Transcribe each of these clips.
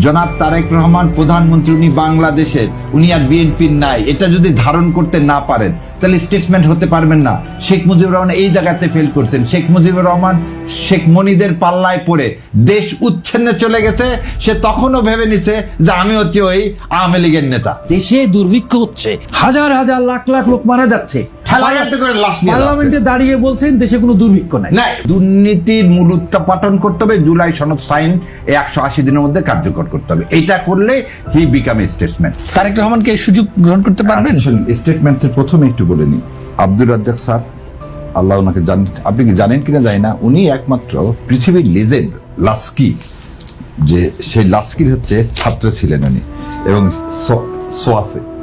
জনাব তারেক রহমান, প্রধানমন্ত্রী, উনি বাংলাদেশের, উনি আর বিএনপির নাই। এটা যদি ধারণ করতে না পারেন, তাহলে স্টেটমেন্ট হতে পারবেন না। শেখ মুজিবুর রহমান এই জায়গাতে ফেল করছেন। শেখ মুজিবুর রহমান শেখ মনিদের পাল্লায় পড়ে দেশ উচ্ছেন্নে চলে গেছে। সে তখনও ভেবে নিছে যে আমি হচ্ছি ওই আওয়ামী লীগের নেতা। দেশে দুর্ভিক্ষ হচ্ছে। হাজার হাজার লাখ লাখ লোক মারা যাচ্ছে। পার্লামেন্টে দাঁড়িয়ে বলছেন দেশে কোনো দুর্ভিক্ষ নাই। দুর্নীতির মূল উৎপাটন করতে হবে জুলাই সনদ সাইন একশো আশি দিনের মধ্যে কার্যকর করতে হবে। এটা করলে হি বিকাম স্টেটসম্যান তারেক রহমানকে এই সুযোগ গ্রহণ করতে পারবেন? স্টেটমেন্টসের প্রথমে একটু বলে আব্দুর রাজ্জাক স্যার আল্লাহ ওনাকে জান আপনি কি জানেন কিনা জানি না উনি একমাত্র পৃথিবীর লেজেন্ড লাস্কি। যে সেই লাস্কির হচ্ছে ছাত্র ছিলেন উনি এবং সো- সোয়াসে।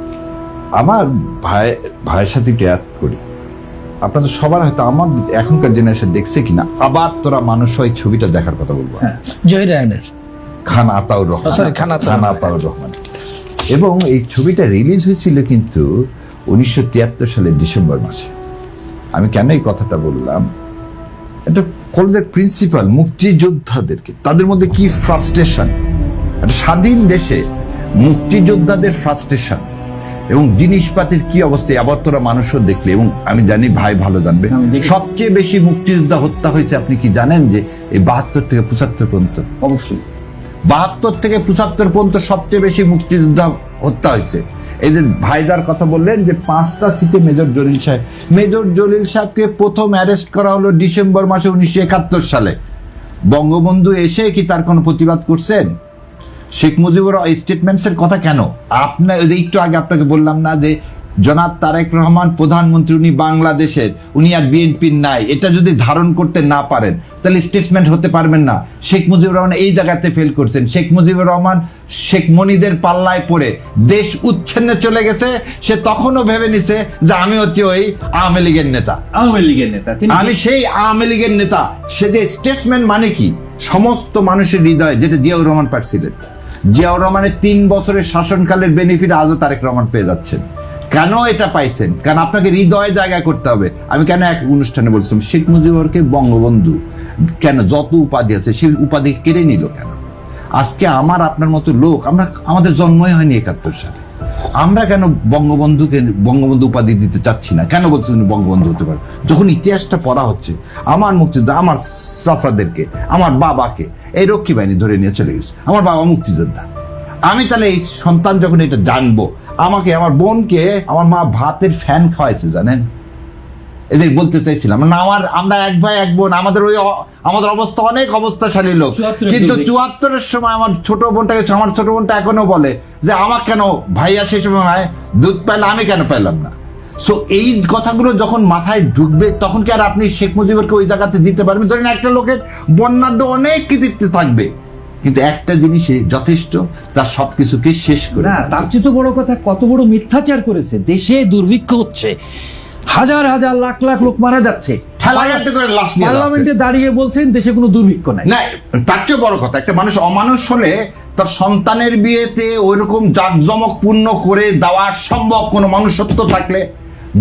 আমার ভাই ভাইয়ের সাথে একটু অ্যাড করি। আপনাদের সবার হয়তো আমার এখনকার জেনারেশন দেখছে কিনা আবার তোরা মানুষ হয় ছবিটা দেখার কথা বলব। হ্যাঁ জয় রায়নের খান আতাউর রহমান। Oh, খান আতাউর রহমান। আতাউর রহমান। এবং এই ছবিটা রিলিজ হয়েছিল কিন্তু উনিশশো তিয়াত্তর সালের ডিসেম্বর মাসে। আমি কেন এই কথাটা বললাম? এটা কলেজের প্রিন্সিপাল মুক্তিযোদ্ধাদেরকে। তাদের মধ্যে কি ফ্রাস্ট্রেশন একটা স্বাধীন দেশে মুক্তিযোদ্ধাদের ফ্রাস্ট্রেশন এবং জিনিসপাতির কি অবস্থা আবার তোরা মানুষও দেখলে এবং আমি জানি ভাই ভালো জানবে। সবচেয়ে বেশি মুক্তিযোদ্ধা হত্যা হয়েছে আপনি কি জানেন যে এই বাহাত্তর থেকে পঁচাত্তর পর্যন্ত? অবশ্যই। বাহাত্তর থেকে পঁচাত্তর পর্যন্ত সবচেয়ে বেশি মুক্তিযোদ্ধা হত্যা হয়েছে। এই যে ভাইদার কথা বললেন যে পাঁচটা সিটে মেজর জলিল সাহেব। মেজর জলিল সাহেবকে প্রথম অ্যারেস্ট করা হলো ডিসেম্বর মাসে উনিশশো একাত্তর সালে। বঙ্গবন্ধু এসে কি তার কোনো প্রতিবাদ করছেন? শেখ মুজিবুর স্টেটমেন্টসের কথা কেন? আপনার একটু আগে আপনাকে বললাম না যে জনাব তারেক রহমান প্রধানমন্ত্রী উনি বাংলাদেশের উনি আর বিএনপির নাই। এটা যদি ধারণ করতে না পারেন তাহলে স্টেটমেন্ট হতে পারবেন না। শেখ মুজিবুর রহমান এই জায়গাতে ফেল করছেন। শেখ মুজিবুর রহমান শেখ মনিদের পাল্লায় পড়ে। দেশ উচ্ছেন্নে চলে গেছে। সে তখনও ভেবে নিছে যে আমি হচ্ছে ওই আওয়ামী লীগের নেতা। আওয়ামী লীগের নেতা। আমি সেই আওয়ামী লীগের নেতা। সে যে স্টেটসম্যান মানে কি? সমস্ত মানুষের হৃদয় যেটা জিয়াউর রহমান পাচ্ছিলেন জিয়াউর রহমানের তিন বছরের শাসনকালের বেনিফিট আজও তারেক রহমান পেয়ে যাচ্ছেন। কেন এটা পাইছেন? কারণ আপনাকে হৃদয় জায়গা করতে হবে। আমি কেন এক অনুষ্ঠানে বলছিলাম, শেখ মুজিবরকে বঙ্গবন্ধু কেন যত উপাধি আছে সেই উপাধি কেড়ে নিল কেন? আজকে আমার, আপনার মতো লোক, আমরা, আমাদের জন্মই হয়নি একাত্তর সালে। আমরা কেন বঙ্গবন্ধুকে, বঙ্গবন্ধু উপাধি দিতে চাচ্ছি না? কেন বলছি উনি বঙ্গবন্ধু হতে পারে? যখন ইতিহাসটা পড়া হচ্ছে, আমার মুক্তিযোদ্ধা, আমার চাচাদেরকে, আমার বাবাকে, এই রক্ষী বাহিনী ধরে নিয়ে চলে গেছে। আমার বাবা মুক্তিযোদ্ধা। আমি তাহলে এই সন্তান যখন এটা জানব, আমাকে, আমার বোনকে, আমার মা ভাতের ফ্যান খাওয়াইছে, জানেন? এদের বলতে চাইছিলাম। না আমার আমরা এক ভাই এক বোন আমাদের ওই আমাদের অবস্থা অনেক অবস্থাশালী লোক। কিন্তু চুয়াত্তরের সময় আমার ছোট বোনটাকে আমার ছোট বোনটা এখনও বলে যে আমার কেন ভাইয়া সেই সময় দুধ পাইলে আমি কেন পাইলাম না? সো এই কথাগুলো যখন মাথায় ঢুকবে তখন কি আর আপনি শেখ মুজিবুরকে ওই জায়গাতে দিতে পারবেন? ধরেন একটা লোকের বন্যাঢ্য অনেক কৃতিত্ব থাকবে। কিন্তু একটা জিনিসে যথেষ্ট তার সবকিছুকে শেষ করে না তার চেয়ে তো বড় কথা কত বড় মিথ্যাচার করেছে। দেশে দুর্ভিক্ষ হচ্ছে। হাজার হাজার লাখ লাখ লোক মারা যাচ্ছে। পার্লামেন্টে দাঁড়িয়ে বলছেন দেশে কোনো দুর্ভিক্ষ নাই। না তার চেয়ে বড় কথা একটা মানুষ অমানুষ হলে তার সন্তানের বিয়েতে ওইরকম জাকজমক পূর্ণ করে দেওয়া সম্ভব কোনো মনুষ্যত্ব থাকলে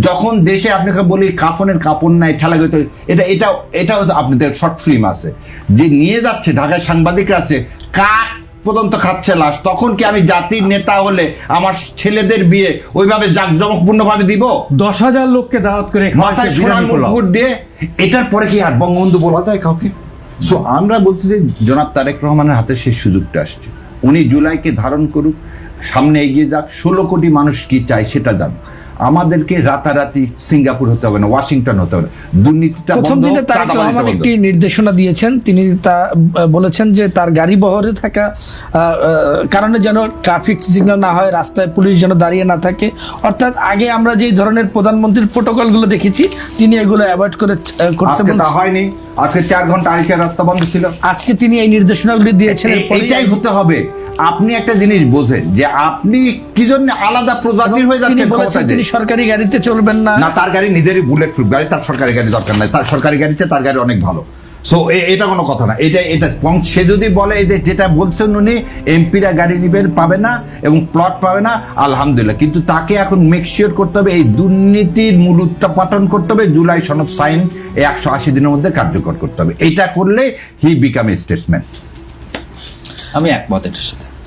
যখন দেশে আপনাকে বলি কাফনের কাপড় নাই ঠেলা গেতে এটা এটা এটাও আপনাদের শর্ট ফিল্ম আছে। যে নিয়ে যাচ্ছে ঢাকায় সাংবাদিকরা আছে কাক পর্যন্ত খাচ্ছে লাশ। তখন কি আমি জাতির নেতা হলে আমার ছেলেদের বিয়ে ওইভাবে জাকজমকপূর্ণ ভাবে দিব? দশ হাজার লোককে দাওয়াত করে মাথায় সোনার মুকুট দিয়ে এটার পরে কি আর বঙ্গবন্ধু বলা যায় কাউকে? সো আমরা বলতে চাই জনাব তারেক রহমানের হাতে সেই সুযোগটা আসছে। উনি জুলাইকে ধারণ করুক সামনে এগিয়ে যাক ষোলো কোটি মানুষ কি চায় সেটা জান আমাদেরকে রাতারাতি সিঙ্গাপুর হতে হবে না ওয়াশিংটন হতে হবে না। দুর্নীতিটা প্রথম দিনে তারেক রহমান একটি নির্দেশনা দিয়েছেন তিনি তা বলেছেন যে তার গাড়ি বহরে থাকা কারণে যেন ট্রাফিক সিগন্যাল না হয় রাস্তায় পুলিশ যেন দাঁড়িয়ে না থাকে। অর্থাৎ আগে আমরা যেই ধরনের প্রধানমন্ত্রীর প্রোটোকলগুলো দেখেছি তিনি এগুলো অ্যাভয়েড করে করতে হয়নি। আজকে চার ঘণ্টা আড়িকে রাস্তা বন্ধ ছিল। আজকে তিনি এই নির্দেশনাগুলি দিয়েছেন এইটাই হতে হবে। আপনি একটা জিনিস বোঝেন যে আপনি কি জন্য আলাদা প্রজাতির হয়ে তিনি যাচ্ছেন বলেছেন তিনি সরকারি গাড়িতে চলবেন না। না তার গাড়ি নিজেরই বুলেট প্রুফ গাড়ি তার সরকারি গাড়ি দরকার নাই। তার সরকারি গাড়িতে তার গাড়ি অনেক ভালো। সো এটা কোনো কথা না। এটা এটা সে যদি বলে এই যে যেটা বলছেন উনি এমপিরা গাড়ি নিবেন পাবে না এবং প্লট পাবে না আলহামদুলিল্লাহ। কিন্তু তাকে এখন মেক শিওর করতে হবে এই দুর্নীতির মূল উত্থাপন করতে হবে জুলাই সনদ সাইন একশো আশি দিনের মধ্যে কার্যকর করতে হবে। এটা করলে হি বিকাম স্টেটসম্যান আমি একমত এটার সাথে।